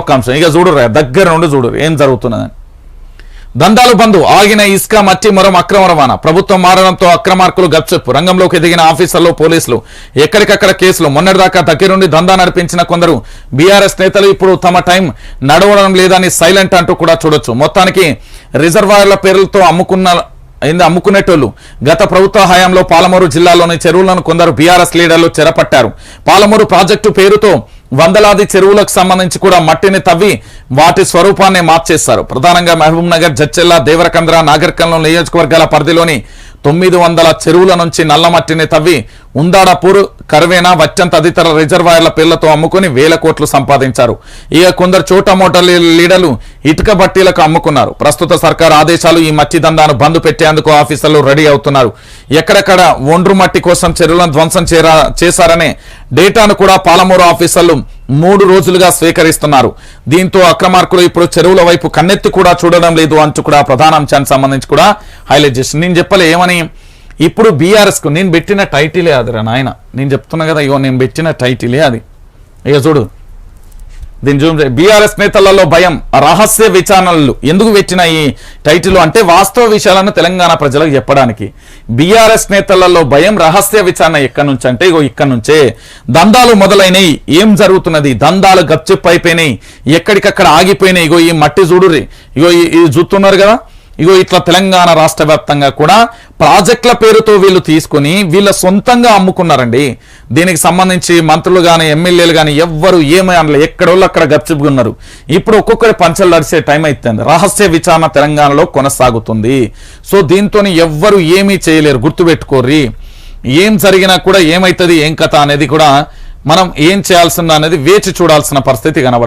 ఇంకొక అంశం. ఇక చూడురా దగ్గర నుండి చూడు ఏం జరుగుతున్నదని. దందాలు బంధు ఆగిన ఇసుక మట్టి మరం అక్రమ రవాణా. ప్రభుత్వం మారడంతో అక్రమార్కులు గప్చెప్పు రంగంలోకి దిగిన ఆఫీసర్లు పోలీసులు. ఎక్కడికక్కడ కేసులు. మొన్నటిదాకా దగ్గరుండి దందా నడిపించిన కొందరు బీఆర్ఎస్ నేతలు ఇప్పుడు తమ టైం నడవడం లేదని సైలెంట్ అంటూ కూడా చూడొచ్చు. మొత్తానికి రిజర్వాయర్ల పేర్లతో అమ్ముకున్న అయింది అమ్ముకునేటోళ్ళు. గత ప్రభుత్వ హయాంలో పాలమూరు జిల్లాలోని చెరువులను కొందరు బీఆర్ఎస్ లీడర్లు చెరపట్టారు. పాలమూరు ప్రాజెక్టు పేరుతో వందలాది చెరువులకు సంబంధించి కూడా మట్టిని తవ్వి వాటి స్వరూపాన్ని మార్చేస్తారు ప్రధానంగా మహబూబ్ నగర్ జచ్చెల్ల దేవరకంద్ర నాగర్కర్నూలు నియోజకవర్గాల పరిధిలోని తొమ్మిది వందల చెరువుల నుంచి నల్ల మట్టిని తవ్వి ఉందాడపూర్ కర్వేనా వచ్చం తదితర రిజర్వాయర్ల పేర్లతో అమ్ముకుని వేల కోట్లు సంపాదించారు. ఇక కొందరు చోట మోటార్ లీడర్లు ఇటుక బట్టీలకు అమ్ముకున్నారు. ప్రస్తుత సర్కార్ ఆదేశాలు ఈ మట్టి దందాను బంద్ పెట్టేందుకు ఆఫీసర్లు రెడీ అవుతున్నారు. ఎక్కడెక్కడ ఒండ్రు మట్టి కోసం చెరువులను ధ్వంసం చేరా చేశారనే డేటాను కూడా పాలమూరు ఆఫీసర్లు మూడు రోజులుగా స్వీకరిస్తున్నారు. దీంతో అక్రమార్కులు ఇప్పుడు చెరువుల వైపు కన్నెత్తి కూడా చూడడం లేదు అంటూ కూడా ప్రధాన అంశానికి సంబంధించి కూడా హైలైట్ చేసింది. నేను చెప్పలే ఏమని? ఇప్పుడు బీఆర్ఎస్కు నేను పెట్టిన టైటిలే అదిరా నాయన. నేను చెప్తున్నా కదా ఇగో నేను పెట్టిన టైటిలే అది. ఇక చూడు దీని జూమ్ బీఆర్ఎస్ నేతలలో భయం రహస్య విచారణలు ఎందుకు పెట్టిన ఈ టైటిల్ అంటే వాస్తవ విషయాలను తెలంగాణ ప్రజలకు చెప్పడానికి. బీఆర్ఎస్ నేతలలో భయం రహస్య విచారణ ఎక్కడి నుంచి అంటే ఇగో ఇక్కడి నుంచే. దందాలు మొదలైనవి ఏం జరుగుతున్నది? దందాలు గప్చిప్ అయిపోయినాయి. ఎక్కడికక్కడ ఆగిపోయినాయి. ఇగో ఈ మట్టి చూడురి ఇగో ఈ- ఇది చూస్తున్నారు కదా? ఇగో ఇట్లా తెలంగాణ రాష్ట్ర వ్యాప్తంగా కూడా ప్రాజెక్టుల పేరుతో వీళ్ళు తీసుకుని వీళ్ళ సొంతంగా అమ్ముకున్నారండి. దీనికి సంబంధించి మంత్రులు కానీ ఎమ్మెల్యేలు కానీ ఎవ్వరు ఏమై అనలే. ఎక్కడోళ్ళు అక్కడ గప్చిపుకున్నారు ఇప్పుడు ఒక్కొక్కరి పంచలు నడిచే టైం అవుతుంది రహస్య విచారణ తెలంగాణలో కొనసాగుతుంది. సో దీంతో ఎవ్వరు ఏమీ చేయలేరు. గుర్తుపెట్టుకోర్రి. ఏం జరిగినా కూడా ఏమైతుంది ఏం కథ అనేది కూడా మనం ఏం చేయాల్సిందా అనేది వేచి చూడాల్సిన పరిస్థితి కనబడుతుంది.